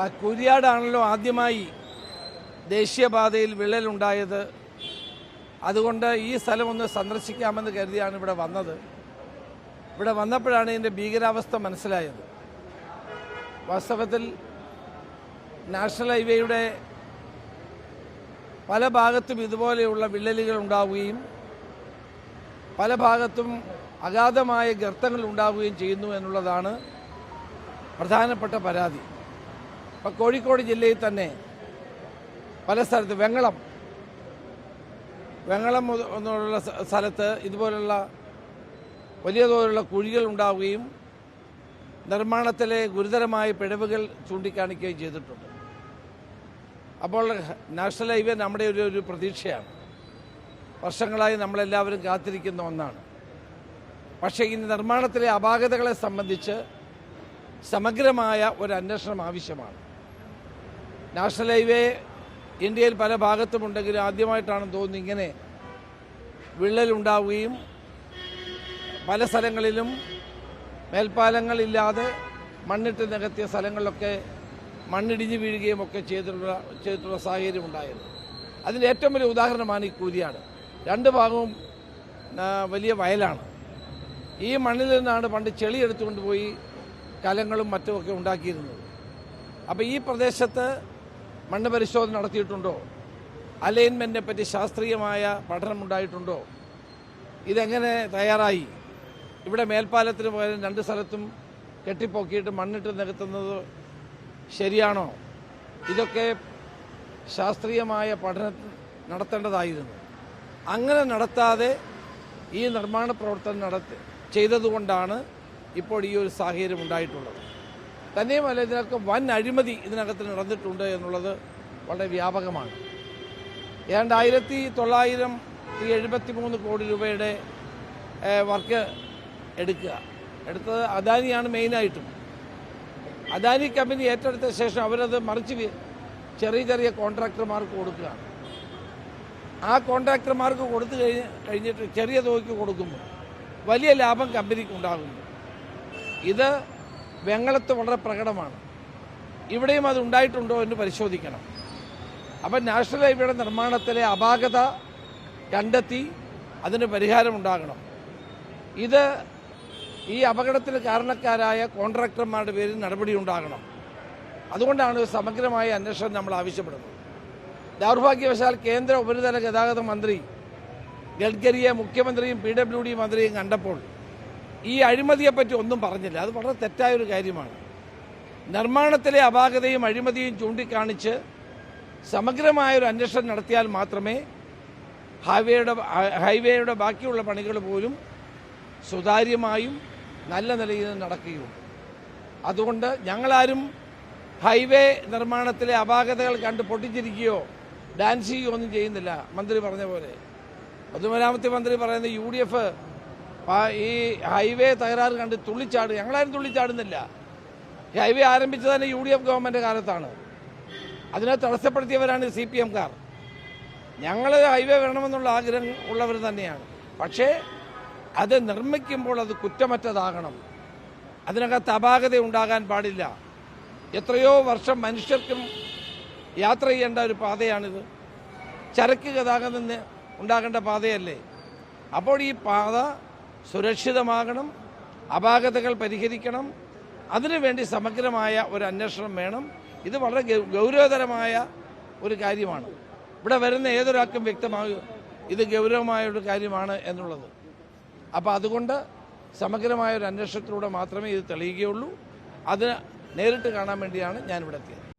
ആ കുരിയാടാണല്ലോ ആദ്യമായി ദേശീയപാതയിൽ വിള്ളലുണ്ടായത്. അതുകൊണ്ട് ഈ സ്ഥലം ഒന്ന് സന്ദർശിക്കാമെന്ന് കരുതിയാണ് ഇവിടെ വന്നത്. ഇവിടെ വന്നപ്പോഴാണ് ഇതിന്റെ ഭീകരാവസ്ഥ മനസ്സിലായത്. വാസ്തവത്തിൽ നാഷണൽ ഹൈവേയുടെ പല ഭാഗത്തും ഇതുപോലെയുള്ള വിള്ളലുകൾ ഉണ്ടാവുകയും പല ഭാഗത്തും അഗാധമായ ഗർത്തങ്ങൾ ഉണ്ടാവുകയും ചെയ്യുന്നു എന്നുള്ളതാണ് പ്രധാനപ്പെട്ട പരാതി. ഇപ്പം കോഴിക്കോട് ജില്ലയിൽ തന്നെ പല സ്ഥലത്ത് വെങ്ങളം. വെങ്ങളം എന്നുള്ള സ്ഥ- സ്ഥലത്ത് ഇതുപോലുള്ള വലിയ തോതിലുള്ള കുഴികൾ ഉണ്ടാവുകയും നിർമ്മാണത്തിലെ ഗുരുതരമായ പിഴവുകൾ ചൂണ്ടിക്കാണിക്കുകയും ചെയ്തിട്ടുണ്ട്. അപ്പോൾ നാഷണൽ ഹൈവേ നമ്മുടെ ഒരു ഒരു പ്രതീക്ഷയാണ്. വർഷങ്ങളായി നമ്മളെല്ലാവരും കാത്തിരിക്കുന്ന ഒന്നാണ്. പക്ഷേ ഈ നിർമ്മാണത്തിലെ അപാകതകളെ സംബന്ധിച്ച് സമഗ്രമായ ഒരു അന്വേഷണം ആവശ്യമാണ്. നാഷണൽ ഹൈവേ ഇന്ത്യയിൽ പല ഭാഗത്തുമുണ്ടെങ്കിലും ആദ്യമായിട്ടാണ് തോന്നുന്നത് ഇങ്ങനെ വിള്ളലുണ്ടാവുകയും പല സ്ഥലങ്ങളിലും മേൽപ്പാലങ്ങളില്ലാതെ മണ്ണിട്ട് നികത്തിയ സ്ഥലങ്ങളിലൊക്കെ മണ്ണിടിഞ്ഞ് വീഴുകയും ഒക്കെ ചെയ്തിട്ടുള്ള ചെയ്തിട്ടുള്ള സാഹചര്യം ഉണ്ടായത് അതിന്റെ ഏറ്റവും വലിയ ഉദാഹരണമാണ് ഈ കൂരിയാട്. രണ്ട് ഭാഗവും വലിയ വയലാണ്. ഈ മണ്ണിൽ നിന്നാണ് പണ്ട് ചെളി എടുത്തുകൊണ്ട് പോയി കലങ്ങളും മറ്റുമൊക്കെ ഉണ്ടാക്കിയിരുന്നത്. അപ്പോൾ ഈ പ്രദേശത്ത് മണ്ണ് പരിശോധന നടത്തിയിട്ടുണ്ടോ? അലൈൻമെന്റിനെ പറ്റി ശാസ്ത്രീയമായ പഠനം ഉണ്ടായിട്ടുണ്ടോ? ഇതെങ്ങനെ തയ്യാറായി? ഇവിടെ മേൽപ്പാലത്തിന് പോയാലും രണ്ട് സ്ഥലത്തും കെട്ടിപ്പൊക്കിയിട്ട് മണ്ണിട്ട് നികത്തുന്നത് ശരിയാണോ? ഇതൊക്കെ ശാസ്ത്രീയമായ പഠനം നടത്തേണ്ടതായിരുന്നു. അങ്ങനെ നടത്താതെ ഈ നിർമ്മാണ പ്രവർത്തനം നടത്തി ചെയ്തതുകൊണ്ടാണ് ഇപ്പോൾ ഈ ഒരു സാഹചര്യം ഉണ്ടായിട്ടുള്ളത്. തന്നെയുമല്ല ഇതിനൊക്കെ വൻ അഴിമതി ഇതിനകത്ത് നടന്നിട്ടുണ്ട് എന്നുള്ളത് വളരെ വ്യാപകമാണ്. ഏതാണ്ട് ആയിരത്തി തൊള്ളായിരം എഴുപത്തി മൂന്ന് കോടി രൂപയുടെ വർക്ക് എടുക്കുക. എടുത്തത് അദാനിയാണ് മെയിനായിട്ടും. അദാനി കമ്പനി ഏറ്റെടുത്ത ശേഷം അവരത് മറിച്ച് ചെറിയ ചെറിയ കോൺട്രാക്ടർമാർക്ക് കൊടുക്കുകയാണ് ആ കോൺട്രാക്ടർമാർക്ക് കൊടുത്തു കഴിഞ്ഞ് കഴിഞ്ഞിട്ട് ചെറിയ തുകയ്ക്ക് കൊടുക്കുമ്പോൾ വലിയ ലാഭം കമ്പനിക്ക് ഉണ്ടാകുന്നു. ഇത് വെങ്ങളത്ത് വളരെ പ്രകടമാണ്. ഇവിടെയും അത് ഉണ്ടായിട്ടുണ്ടോ എന്ന് പരിശോധിക്കണം. അപ്പം നാഷണൽ ഹൈവേയുടെ നിർമ്മാണത്തിലെ അപാകത കണ്ടെത്തി അതിന് പരിഹാരമുണ്ടാകണം. ഇത് ഈ അപകടത്തിന് കാരണക്കാരായ കോൺട്രാക്ടർമാരുടെ പേരിൽ നടപടി ഉണ്ടാകണം അതുകൊണ്ടാണ് സമഗ്രമായ അന്വേഷണം നമ്മൾ ആവശ്യപ്പെടുന്നത്. ദൗർഭാഗ്യവശാൽ കേന്ദ്ര ഉപരിതല ഗതാഗത മന്ത്രി ഗഡ്കരിയെ മുഖ്യമന്ത്രിയും പി ഡബ്ല്യു ഡി മന്ത്രിയും കണ്ടപ്പോൾ ഈ അഴിമതിയെപ്പറ്റി ഒന്നും പറഞ്ഞില്ല. അത് വളരെ തെറ്റായ ഒരു കാര്യമാണ്. നിർമ്മാണത്തിലെ അപാകതയും അഴിമതിയും ചൂണ്ടിക്കാണിച്ച് സമഗ്രമായ ഒരു അന്വേഷണം നടത്തിയാൽ മാത്രമേ ഹൈവേയുടെ ഹൈവേയുടെ ബാക്കിയുള്ള പണികൾ പോലും സുതാര്യമായും നല്ല നിലയിൽ നടക്കുകയുള്ളൂ. അതുകൊണ്ട് ഞങ്ങളാരും ഹൈവേ നിർമ്മാണത്തിലെ അപാകതകൾ കണ്ട് പൊട്ടിച്ചിരിക്കുകയോ ഡാൻസ് ചെയ്യുകയോ ഒന്നും ചെയ്യുന്നില്ല. മന്ത്രി പറഞ്ഞ പോലെ. പൊതുമരാമത്ത് മന്ത്രി പറയുന്ന യു ഡി എഫ് ഈ ഹൈവേ തകരാറ് കണ്ട് തുള്ളിച്ചാടുക ഞങ്ങളാരും തുള്ളിച്ചാടുന്നില്ല. ഈ ഹൈവേ ആരംഭിച്ചത് തന്നെ യു ഡി എഫ് ഗവൺമെന്റ് കാലത്താണ്. അതിനെ തടസ്സപ്പെടുത്തിയവരാണ് സി പി എംകാർ ഞങ്ങൾ ഹൈവേ വേണമെന്നുള്ള ആഗ്രഹം ഉള്ളവർ തന്നെയാണ്. പക്ഷേ അത് നിർമ്മിക്കുമ്പോൾ അത് കുറ്റമറ്റതാകണം. അതിനകത്ത് അപാകത ഉണ്ടാകാൻ പാടില്ല. എത്രയോ വർഷം മനുഷ്യർക്കും യാത്ര ചെയ്യേണ്ട ഒരു പാതയാണിത്. ചരക്ക് ഗതാഗതം ഉണ്ടാകേണ്ട പാതയല്ലേ? അപ്പോൾ ഈ പാത സുരക്ഷിതമാകണം അപാകതകൾ പരിഹരിക്കണം അതിനുവേണ്ടി സമഗ്രമായ ഒരു അന്വേഷണം വേണം. ഇത് വളരെ ഗൗരവതരമായ ഒരു കാര്യമാണ്. ഇവിടെ വരുന്ന ഏതൊരാൾക്കും വ്യക്തമാകും ഇത് ഗൗരവമായ ഒരു കാര്യമാണ് എന്നുള്ളത്. അപ്പോൾ അതുകൊണ്ട് സമഗ്രമായ ഒരു അന്വേഷണത്തിലൂടെ മാത്രമേ ഇത് തെളിയുകയുള്ളൂ. അത് നേരിട്ട് കാണാൻ വേണ്ടിയാണ് ഞാനിവിടെ എത്തിയത്.